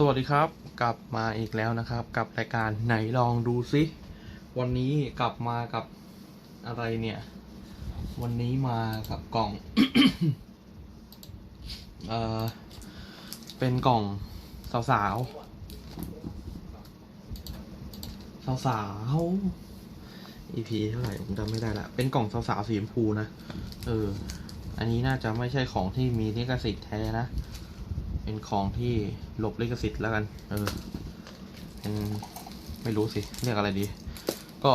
สวัสดีครับกลับมาอีกแล้วนะครับ กับรายการไหนลองดูซิ วันนี้กลับมากับอะไรเนี่ย วันนี้มากับกล่องเออเป็นกล่องสาวสาวสาวสาวๆ EP เท่าไหร่ผมจำไม่ได้ละเป็นกล่องสาวสาวสีชมพูนะเออ อันนี้น่าจะไม่ใช่ของที่มีลิขสิทธิ์แท้นะ เป็นของที่หลบลิขสิทธิ์แล้วกัน เออเป็นไม่รู้สิเรียกอะไรดี ก็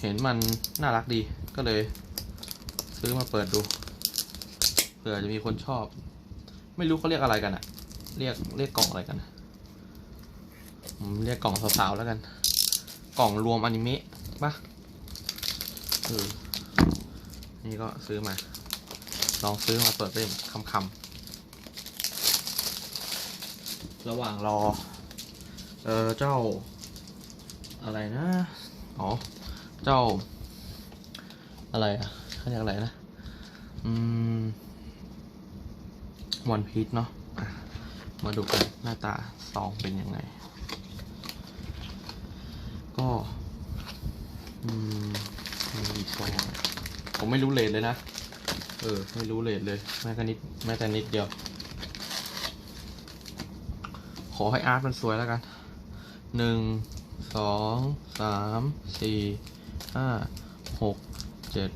เห็นมันน่ารักดีก็เลย ซื้อมาเปิดดูเผื่อจะมีคนชอบ ไม่รู้เขาเรียกอะไรกันอะเรียกเรียกกล่องอะไรกันผมเรียกกล่องสาวๆแล้วกัน กล่องรวมอนิเมะปะเออนี่ก็ซื้อมา ลองซื้อมาเปิดเล่นคำๆ ระหว่างรอ เออเจ้าอะไรนะ อ๋อ เจ้า อะไรอะเขาเรียกอะไรนะ อืม วันพีชเนาะมาดูกันหน้าตาซองเป็นยังไง ก็ อืมมีซองผมไม่รู้เลทเลยนะ เออ ไม่รู้เลทเลย แม้แต่นิด แม้แต่นิดเดียว ขอให้อาร์ตมันสวยแล้วกันหนึ่งสองสามสี่ห้าหกเจ็ด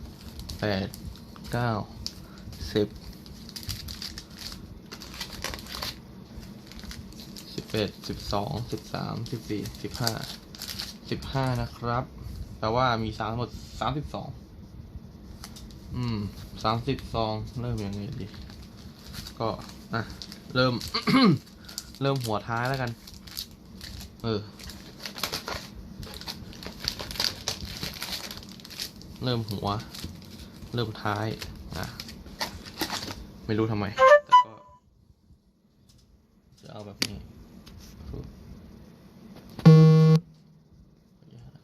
แปดเก้าสิบสิบเอ็ดสิบสองสิบสามสิบสี่สิบห้าสิบห้านะครับแปลว่ามีสามหมดสามสิบสองอืมสามสิบซองเริ่มยังไงดี ก็อะเริ่ม เริ่มหัวท้ายแล้วกัน เออ เริ่มหัว เริ่มท้าย อะ ไม่รู้ทำไม แต่ก็ จะเอาแบบนี้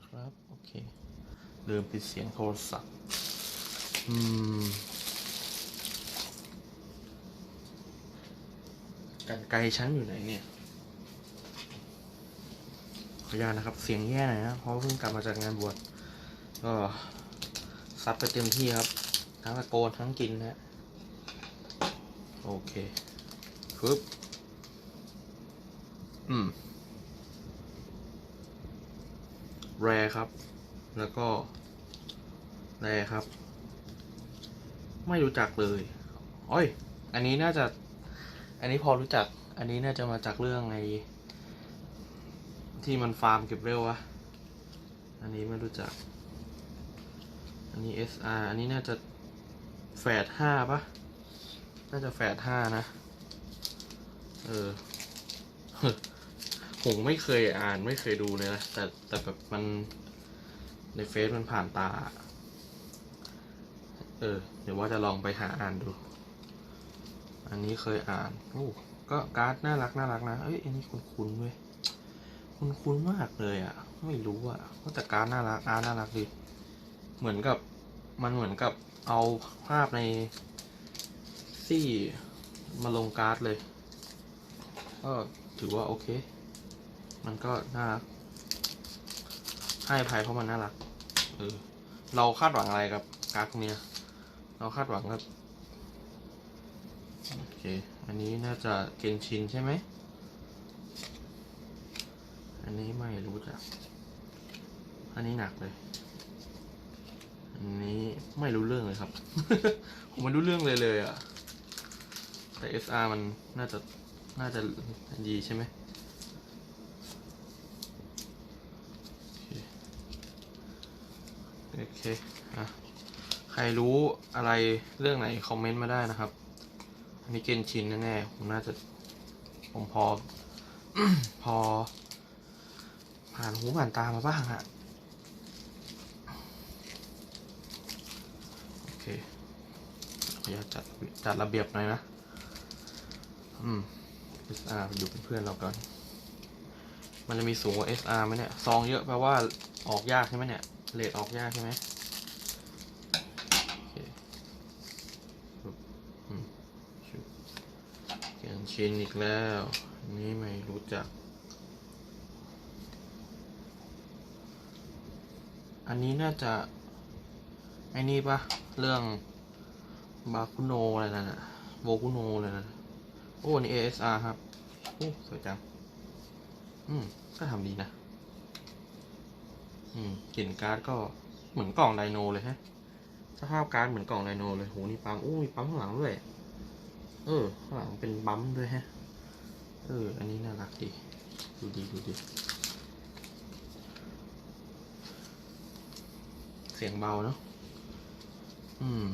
ครับ โอเคลืมปิดเสียงโทรศัพท์ อืม กัน ไกลชั้นอยู่ไหนเนี่ย ขออนุญาตนะครับ เสียงแย่หน่อยนะเพราะเพิ่งกลับมาจากงานบวชก็ซัดไปเต็มที่ครับ ทั้งตะโกนทั้งกินนะฮะโอเคปึ๊บอืม แรครับ แล้วก็ แรครับ ไม่รู้จักเลย โอ้ย อันนี้น่าจะ อันนี้พอรู้จัก อันนี้น่าจะมาจากเรื่องไอที่มันฟาร์มเก็บเร็ววะ อันนี้ไม่รู้จัก อันนี้ SR อันนี้น่าจะแฝดห้าปะน่าจะแฝดห้านะ เออ ผมไม่เคยอ่านไม่เคยดูเลยนะ แต่แต่แบบมันในเฟซมันผ่านตา เออ เดี๋ยวว่าจะลองไปหาอ่านดู อันนี้เคยอ่านโอ้ก็การ์ดน่ารักน่ารักนะเอ้ยอันนี้คุ้นคุ้นเว้ยคุ้นคุ้นมากเลยอะ ไม่รู้อะว่าแต่การ์ดน่ารักอาร์ตน่ารักดีเหมือนกับมันเหมือนกับเอาภาพในซี่มาลงการ์ดเลย ก็ถือว่าโอเค มันก็น่ารักให้ภัยเพราะมันน่ารักเออเราคาดหวังอะไรกับการ์ดพวกเนี้ยเราคาดหวังกับ เค อันนี้น่าจะเกนชินใช่ไหม อันนี้ไม่รู้จัก อันนี้หนักเลย อันนี้ไม่รู้เรื่องเลยครับ ผมไม่รู้เรื่องเลยเลยอะแต่ SR มันน่าจะ น่าจะดีใช่ไหมโอเคอะใครรู้อะไรเรื่องไหนคอมเมนต์มาได้นะครับ มีเกนชินแน่ๆผมน่าจะ ผมพอ พอ ผ่านหูผ่านตามาบ้างฮะโอเคขออนุญาตจัดจัดระเบียบหน่อยนะ อืม SR อยู่เป็นเพื่อนเราก่อนมันจะมีสูงกว่า SR ไหมเนี่ย ซองเยอะแปลว่าออกยากใช่ไหมเนี่ยเลทออกยากใช่ไหมโอเคปึ๊บอืม ชินอีกแล้วนนี้ไม่รู้จัก อันนี้น่าจะ ไอ้นี่ปะเรื่องบาคุโนอะไรนั่นอะโบคุโนอะไรนั่นโอ้นี่ ASR ครับโอ้สวยจัง อืม ก็ทำดีนะ อืมกลิ่นการ์ดก็เหมือนกล่องไดโนเลยฮะสภาพการ์ดเหมือนกล่องไดโนเลย โห นี่ปั๊มอู้มีปั๊มข้างหลังด้วย เออ ข้างหลังเป็นบัมด้วยฮะ เออ อันนี้น่ารักดี ดูดีดูดี เสียงเบาเนาะ อืม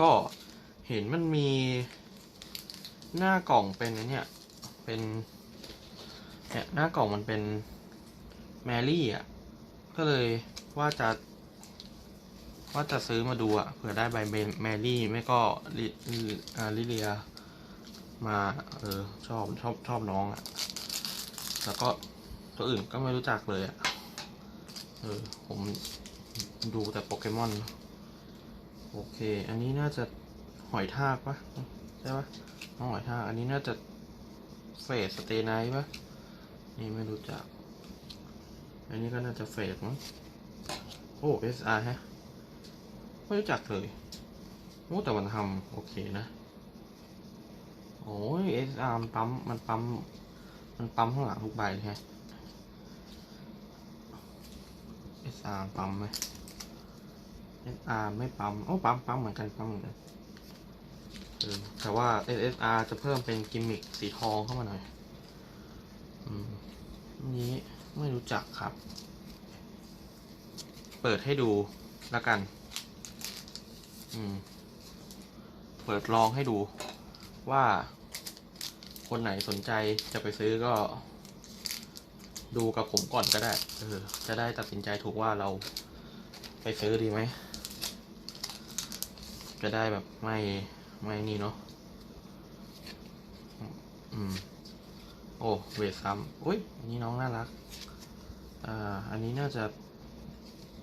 ก็เห็นมันมีหน้ากล่องเป็นอันเนี่ย เป็นเนี่ยหน้ากล่องมันเป็นแมรี่อะ ก็เลยว่าจะ ว่าจะซื้อมาดูอะเผื่อได้ใบแมรี่ ไม่ก็ลิลิเลีย มาเออชอบชอบชอบน้องอะแล้วก็ตัวอื่นก็ไม่รู้จักเลยอะเออผมดูแต่โปเกมอน โอเค อันนี้น่าจะหอยทากปะใช่ปะน้องหอยทาก อันนี้น่าจะเฟสสเตย์ไนปะนี่ไม่รู้จัก อันนี้ก็น่าจะเฟสมั้งโอ้ SR ฮะ ไม่รู้จักเลยโอ้แต่มันทำโอเคนะ โอ้ย SR มันปั๊มมันปั๊ม มันปั๊มข้างหลังทุกใบเลยฮะ SR ปั๊มไหม SR ไม่ปั๊มโอ้ปั๊มปั๊มเหมือนกันปั๊มเหมือนกันเออแต่ว่า SSR จะเพิ่มเป็นกิมมิคสีทองเข้ามาหน่อยอืมอันนี้ไม่รู้จักครับ เปิดให้ดูแล้วกัน เปิดลองให้ดูว่าคนไหนสนใจจะไปซื้อก็ ดูกับผมก่อนก็ได้ เออ จะได้ตัดสินใจถูกว่าเราไปซื้อดีไหม จะได้แบบไม่ไม่นี่เนาะ อืม โอ้เวทซ้ำอุ้ยอันนี้น้องน่ารัก อ่า อันนี้น่าจะ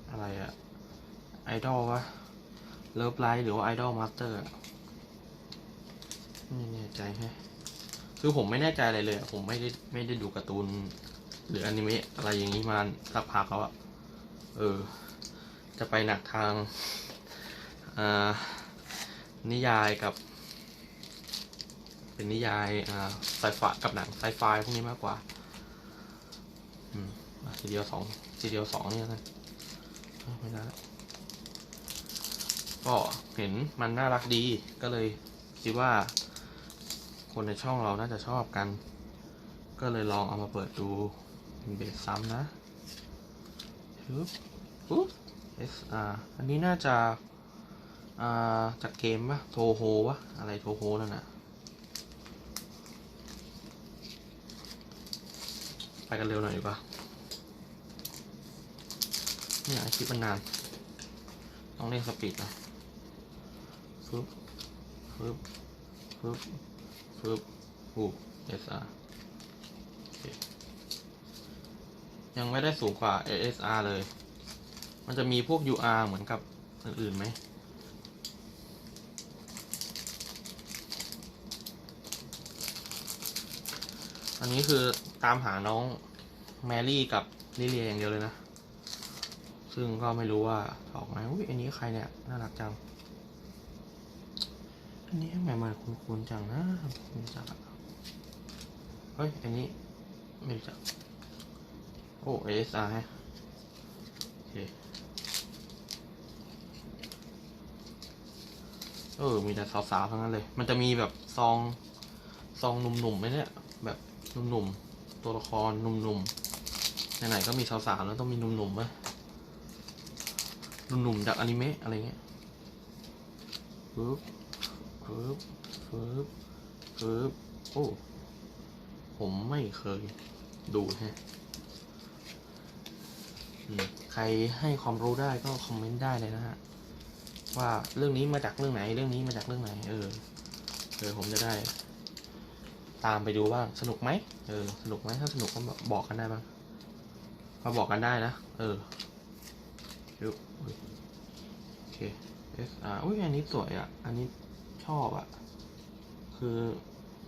อะไรอะไอดอลวะ เลิฟไลท์หรือว่าไอดอลมาสเตอร์ไม่แน่ใจแฮะคือผมไม่แน่ใจอะไรเลย ผมไม่ได้ไม่ได้ดูการ์ตูน หรืออนิเมะอะไรอย่างนี้มาสักพักแล้วอะเออ จะไปหนักทางานิยายกับ เป็นนิยายไซไฟกับหนังไซไฟพวกนี้มากกว่าอืมทีเดียวสองทีเดียวสองเนี่ยนะไม่ได้ ก็เห็นมันน่ารักดีก็เลยคิดว่า คนในช่องเราน่าจะชอบกัน ก็เลยลองเอามาเปิดดูเป็นเบสซ้ำนะปึ๊บปุ๊บ SR อันนี้น่าจะอ่าจากเกมปะโทโฮวะอะไรโทโฮนั่นน่ะไปกันเร็วหน่อยดีกว่าเนี่ยคลิปมันนาน ต้องเร่งสปีดนะ ฟึบฟึบฟึบฟึบอู้ SR ยังไม่ได้สูงกว่า ASR เลย มันจะมีพวก UR เหมือนกับอื่นๆไหมอันนี้คือตามหาน้องแมรี่กับลิเลียอย่างเดียวเลยนะ ซึ่งก็ไม่รู้ว่าออกไหมอุ้ยอันนี้ใครเนี่ย น่ารักจัง อันนี้ทำไมมันคุ้นๆจังนะไม่รู้จักอะเฮ้ย อันนี้ไม่รู้จัก โอ้ ASR ฮะโอเคเออ มีแต่สาวๆทั้งนั้นเลย มันจะมีแบบซอง ซองหนุ่มๆไหมเนี่ย แบบหนุ่มๆ ตัวละครหนุ่มๆ ไหนๆ ก็มีสาวๆ แล้วต้องมีหนุ่มๆไหมหนุ่มๆ จากอนิเมะอะไรเงี้ยปึ๊บ ปึ๊บปึ๊บปึ๊บโอ้ ผมไม่เคยดูฮะใครให้ความรู้ได้ก็คอมเมนต์ได้เลยนะฮะ ว่าเรื่องนี้มาจากเรื่องไหน เรื่องนี้มาจากเรื่องไหน เออเออผมจะได้ ตามไปดูบ้างสนุกไหมเออ สนุกไหมถ้าสนุกก็บอกกันได้บ้างมาบอกกันได้นะ เออดูอุ๊ยโอเค SR อุ้ยอันนี้สวยอะ อันนี้ ชอบอะคือ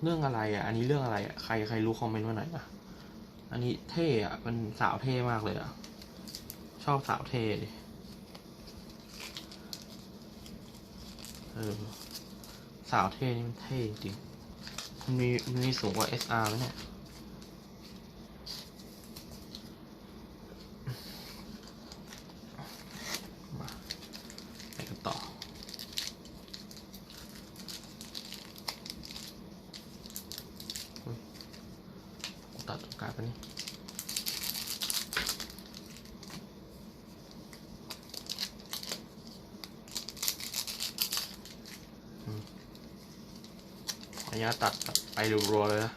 เรื่องอะไรอะอันนี้เรื่องอะไรอะใครใครรู้คอมเมนต์มาหน่อยนะอันนี้เท่อะเป็นสาวเท่มากเลยอะชอบสาวเท่ดิเออสาวเท่นี่มันเท่จริงมันมีมันมีสูงกว่า SR ไหมเนี่ย มาไปกันต่อ อุ๊ย กูตัดกางไปนี่อืมขออนุญาตตัดไปรัวๆเลยนะ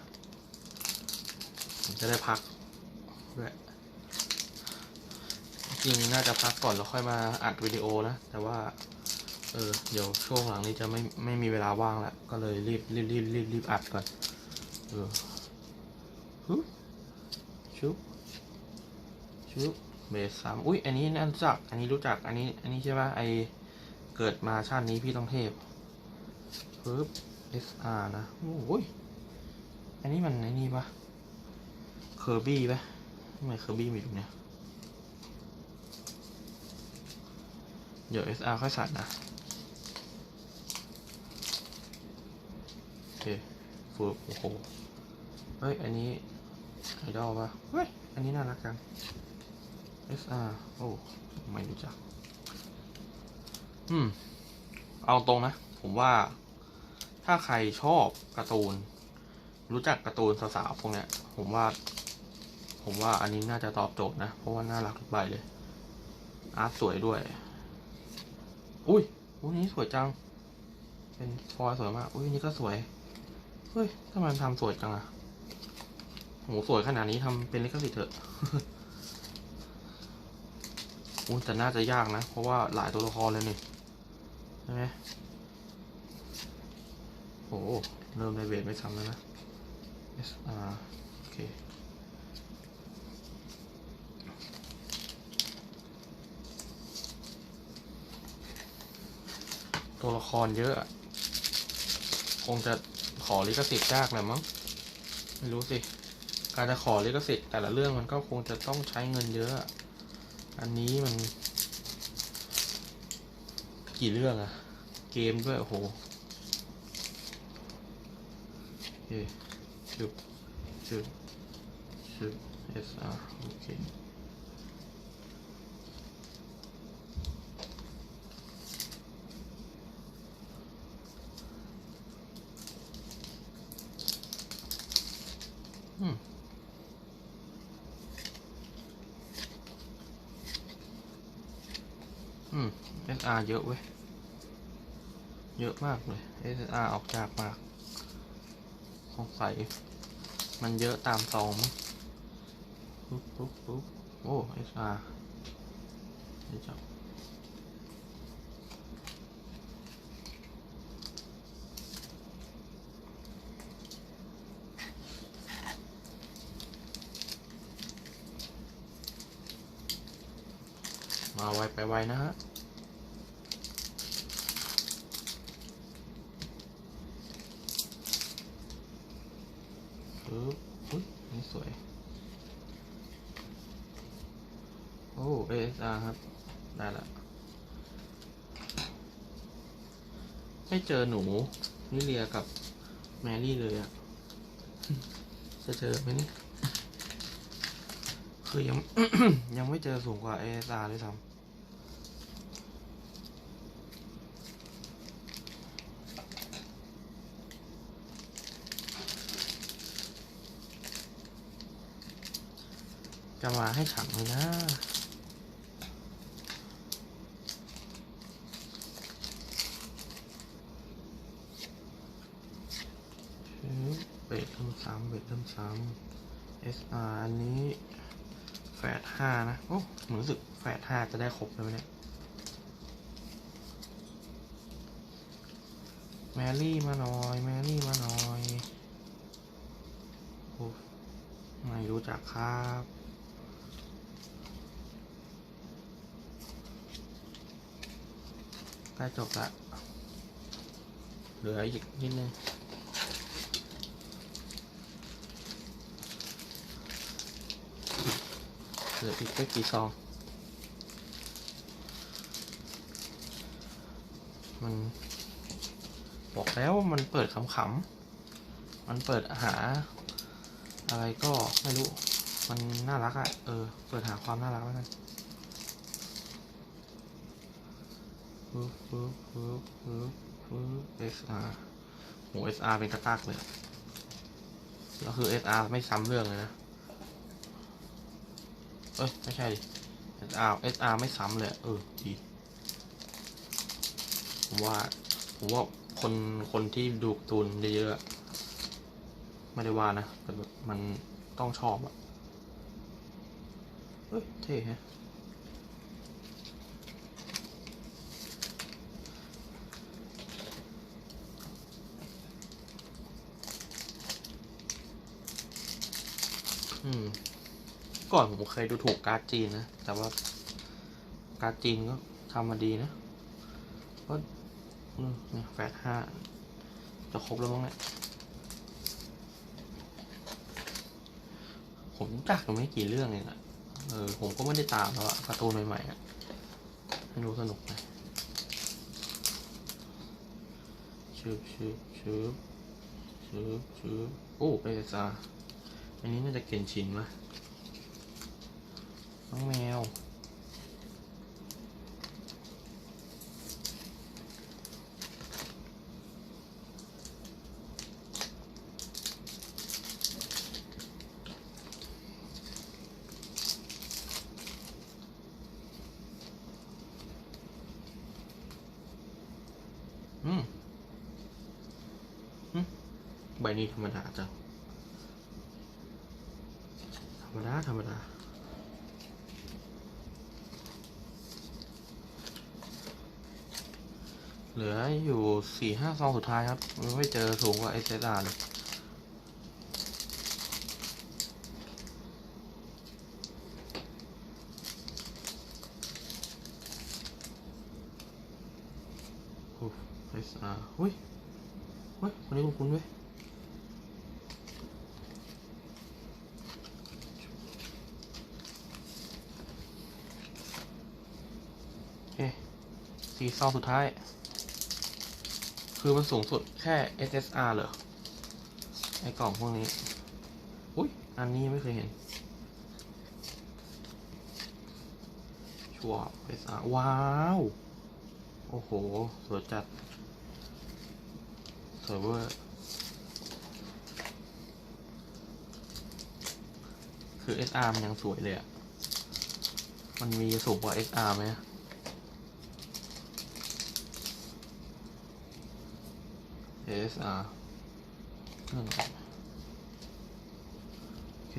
ผมจะได้พักด้วยจริงน่าจะพักก่อนแล้วค่อยมาอัดวิดีโอนะ แต่ว่า เออ เดี๋ยวช่วงหลังนี้จะไม่ไม่มีเวลาว่างแล้ว ก็เลยรีบรีบรีบรีบรีบอัดก่อน เออ ชุบชุบเบสสามอุ้ยอันนี้นั่นรู้จัก อันนี้รู้จัก อันนี้ อันนี้ใช่ปะไอเกิดมาชาตินี้พี่ต้องเทพปึ๊บ SR นะ โอ้ย อันนี้มันไอ้นี่ปะเคอร์บี้ปะทำไมเคอร์บี้มีตรงเนี้ยเดี๋ยว SR ค่อยใส่นะโอเคฟูโอ้โห เฮ้ย อันนี้ ไอดอลปะเฮ้ย อันนี้น่ารักจัง SR โอ้ ไม่รู้จัก อืม เอาตรงนะ ผมว่า ถ้าใครชอบการ์ตูน รู้จักการ์ตูนสาวๆพวกเนี้ย ผมว่า ผมว่าอันนี้น่าจะตอบโจทย์นะ เพราะว่าน่ารักทุกใบเลย อาร์ตสวยด้วย อุ้ยอุ้ยนี้สวยจัง เป็นฟอยสวยมาก อุ้ยนี่ก็สวย เฮ้ยทำไมมันทำสวยจังอะ โหสวยขนาดนี้ทำเป็นลิขสิทธิ์เถอะอุ้แต่น่าจะยากนะ เพราะว่าหลายตัวละครเลยนี่ใช่ไหมโอ้เริ่มในเวทไม่ซ้ำแล้วนะ SR โอเคตัวละครเยอะอะคงจะขอลิขสิทธิ์ยากแหละมั้ง ไม่รู้สิ การจะขอลิขสิทธิ์แต่ละเรื่องมันก็คงจะต้องใช้เงินเยอะ อันนี้มัน กี่เรื่องอะเกมด้วยโอ้โหโอเคชุบชุบชุบ SR โอเคอืม อื ม SR เยอะเว้ย เยอะมากเลย SR ออกจากมากสงสัยมันเยอะตามซองมั้งปุ๊บปุ๊บปุ๊บโอ้ SR เดี๋ยวจับมาไวไปไวนะฮะ ปึ๊บอุ้ยนี่ สวย โอ้ ASR ครับ ได้ละ ไม่เจอหนูนิเลียกับแมรี่เลยอะจะเจอไหมนี่คือยัง ยังไม่เจอสูงกว่า ASR เลยซ้ำ จะมาให้ขังเลยนะ เบรดเริ่มซ้ำเบรดเริ่มซ้ำ SR อันนี้แฟดห้านะ โอ้เหมือนรู้สึกแฟดห้าจะได้ครบเลยไหมเนี่ย แมรี่มาหน่อย แมรี่มาหน่อย โอ้ ไม่รู้จักครับ ล้จบละเหลืออีกนิดนึงเหลืออีกแค่กี่ซอง มันบอกแล้วว่ามันเปิดขำๆ มันเปิดหา อะไรก็ไม่รู้ มันน่ารักอะ่ะ เออ เปิดหาความน่ารักแล้วกัน ปึ๊บปึ๊บปึ๊บปึ๊บปึ๊บ SR โห SR เป็นกระตากเลย แล้วคือ SR ไม่ซ้ำเรื่องเลยนะ เอ้ย ไม่ใช่ดิ SR SR ไม่ซ้ำเลย เออ ดี ผมว่า ผมว่าคน คนที่ดูตูนเยอะๆอะไม่ได้ว่านะ แต่แบบมันต้องชอบอะเฮ้ย เท่ฮะ อืม ก่อนผมเคยดูถูกการ์ดจีนนะ แต่ว่าการ์ดจีนก็ทำมาดีนะก็เนี่ยแฟดห้าจะครบแล้วมั้งเนี่ยผมจักอยู่ไม่กี่เรื่องเองอะเออ ผมก็ไม่ได้ตามแล้วอะการ์ตูนใหม่ๆอะให้ดูสนุกหน่อยชืบชืบชืบชืบชืบโอ้เอสอา อันนี้น่าจะเก่นชินมะน้องแมว อืมอืมใบนี้ธรรมดาจัง ธรรมดา ธรรมดา เหลื ออยู่สี่ห้าซองสุดท้ายครับ ไม่เจอสูงกว่า SSR เลยโอ้ SR หุ้ยเฮ้ยคนนี้คุ้นๆเว้ยโอเคสี่ซองสุดท้าย คือมันสูงสุดแค่ SSR เหรอ ไอกล่องพวกนี้ อุ้ย อันนี้ไม่เคยเห็น ชัวร์ SR ว้าว โอ้โห สวยจัดสวยเวอร์คือ SR มันยังสวยเลยอะมันมีสูงกว่า SR ไหมอะ ASR นั่นแหละโอเค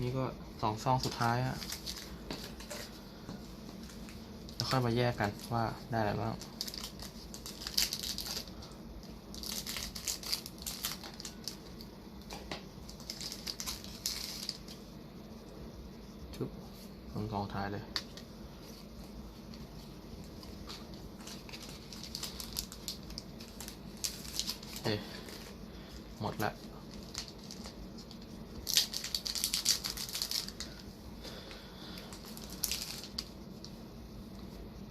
นี่ก็สองซองสุดท้ายอะแล้วค่อยมาแยกกันว่าได้อะไรบ้างชุบสองซองท้ายเลย เอ๊ะหมดละ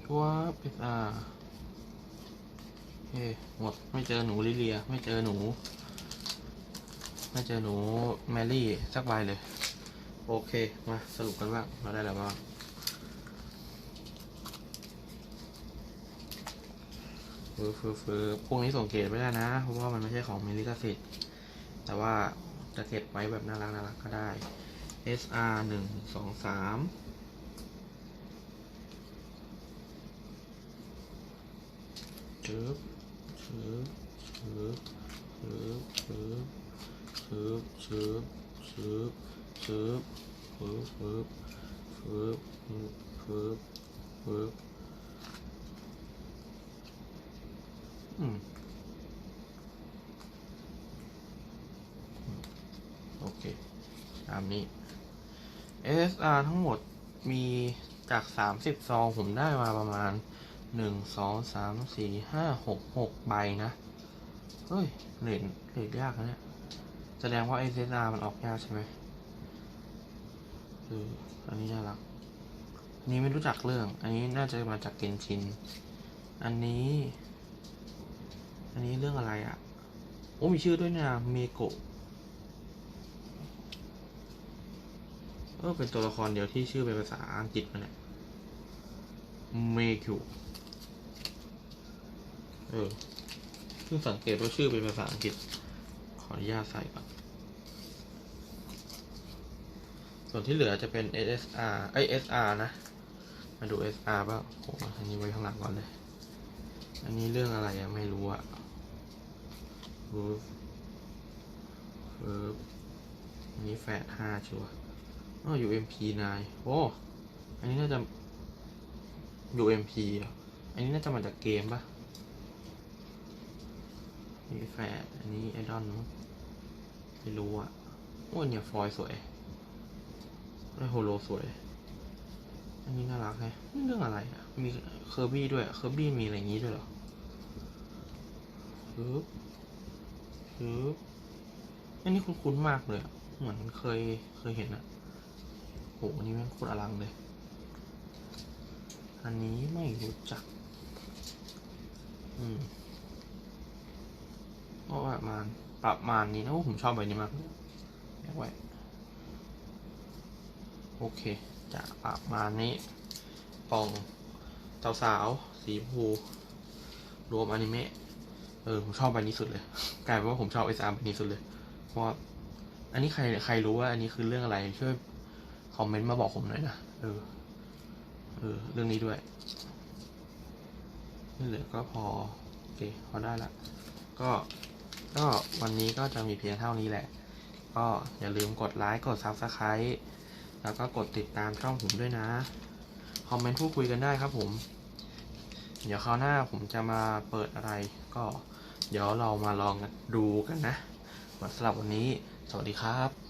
ชัวร์เป็นอ่าโอเคหมดไม่เจอหนูลิเลีย ไม่เจอหนู ไม่เจอหนูแมรี่สักใบเลย โอเค มาสรุปกันบ้าเราได้อะไรบ้าง ฟือฟือฟือพวกนี้ส่งเกตไม่ได้นะ เพราะว่ามันไม่ใช่ของมิลิกสิทธิ์แต่ว่าจะเก็บไว้แบบน่ารักน่ารักก็ได้ SR หนึ่งสองสามชืบชืบชืบชืบชืบชืบชืบชืบชืบฟืบฟืบฟืบฟืบฟืบ อืม โอเค ตามนี้ SSR ทั้งหมดมีจาก 30 ซอง ผมได้มาประมาณ 1 2 3 4 5 6 6 ใบนะ เฮ้ยเหรียญเหรียญยากนะเนี่ย แสดงว่า SSR มันออกยากใช่ไหมเอออันนี้น่ารักอันนี้ไม่รู้จักเรื่อง อันนี้น่าจะมาจากเกนชิน อันนี้ อันนี้เรื่องอะไรอะ่ะ โอ้มีชื่อด้วยนะเมโกะเออเป็นตัวละครเดียวที่ชื่อเป็นภาษาอังกฤษมันเนี่ยเมคิวเออเพิ่งสังเกตว่าชื่อเป็นภาษาอังกฤษ ขออนุญาตใส่ก่อนส่วนที่เหลือจะเป็น SSR เอ้ย SR นะ มาดู SR บ้างโอ้อันนี้ไว้ข้างหลังก่อนเลย อันนี้เรื่องอะไรอะไม่รู้อะ รูฟเฟิร์บอันนี้แฟดห้าชัวร์อ๋อ UMP นายโอ้ อันนี้น่าจะ UMP อะ อันนี้น่าจะมาจากเกมปะนี่แฟดอันนี้ไอดอนมั้งไม่รู้อะโอ้เนี่ยฟอยสวยไอโฮโลสวย อันนี้น่ารักแฮะนี่เรื่องอะไรอะ มีเคอร์บี้ด้วย เคอร์บี้มีอะไรอย่างงี้ด้วยเหรอฮึบ ฮึบอันนี้คุ้นๆมากเลยเหมือนเคยเคยเห็นอะโหอันนี้แม่งโคตรอลังเลย อันนี้ไม่รู้จัก อืมก็ประมาณประมาณนี้นะโอ้ผมชอบใบนี้มากเลยแยกไว้ โอเคจะประมาณนี้ปองเจ้าสาวสีชมพูรวมอนิเมะ เออผมชอบใบนี้สุดเลย กลายเป็นว่าผมชอบเอสอาร์ใบนี้สุดเลย เพราะว่าอันนี้ใครใครรู้ว่า อันนี้คือเรื่องอะไรช่วยคอมเมนต์มาบอกผมหน่อยนะเออเออเรื่องนี้ด้วยนี่เหลือก็พอโอเคพอได้ละก็ก็วันนี้ก็จะมีเพียงเท่านี้แหละ ก็อย่าลืมกดไลค์กด Subscribe แล้วก็กดติดตามช่องผมด้วยนะ คอมเมนต์พูดคุยกันได้ครับผม เดี๋ยวคราวหน้าผมจะมาเปิดอะไร ก็เดี๋ยวเรามาลองดูกันนะสำหรับวันนี้ สวัสดีครับ